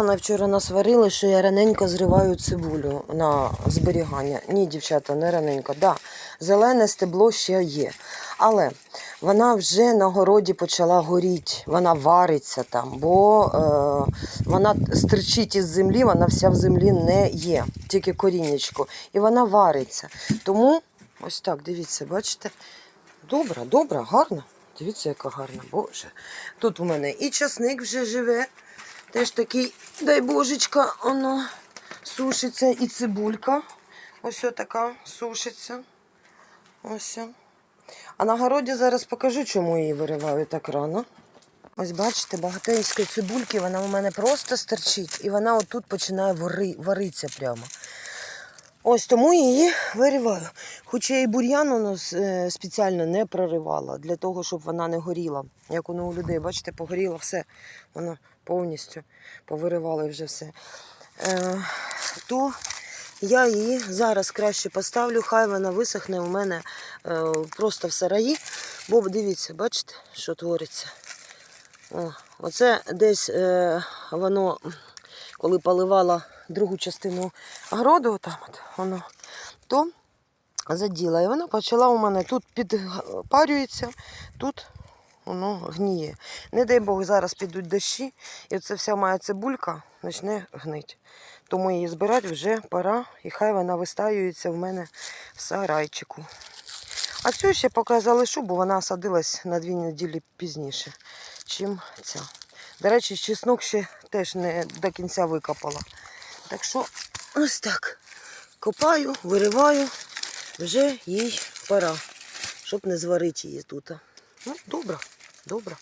Вона вчора нас варили, що я раненько зриваю цибулю на зберігання. Ні, дівчата, не раненько. Да, зелене стебло ще є. Але вона вже на городі почала горіти, вона вариться там, бо е, вона стирчить із землі, вона вся в землі не є, тільки коріннячко. І вона вариться. Тому ось так, дивіться, бачите? Добра, добра, гарна. Дивіться, яка гарна, боже. Тут у мене і часник вже живе. Теж такий, дай божечка, воно сушиться і цибулька. Ось така сушиться. Ось. А на городі зараз покажу, чому її вириваю так рано. Ось бачите, багатенько цибульки, вона у мене просто стерчить, і вона отут починає вари, варитися прямо. Ось тому її вириваю. Хоча і бур'ян воно е, спеціально не проривала, для того, щоб вона не горіла. Як воно у людей, бачите, погоріло все. Воно повністю повиривали вже все. Е, то я її зараз краще поставлю, хай вона висохне у мене е, просто в сараї. Бо дивіться, бачите, що твориться. О, оце десь е, воно, коли поливала другу частину городу, там от воно, то заділа. І вона почала у мене тут підпарюється, тут воно гніє. Не дай Бог, зараз підуть дощі, і це вся моя цибулька почне гнить. Тому її збирати вже пора, і хай вона вистаюється в мене в сарайчику. А цю ще поки залишу, бо вона садилась на дві неділі пізніше, чим ця. До речі, чеснок ще теж не до кінця викопала. Так що ось так. Копаю, вириваю, вже їй пора, щоб не зварити її тут. Ну, добре, добре.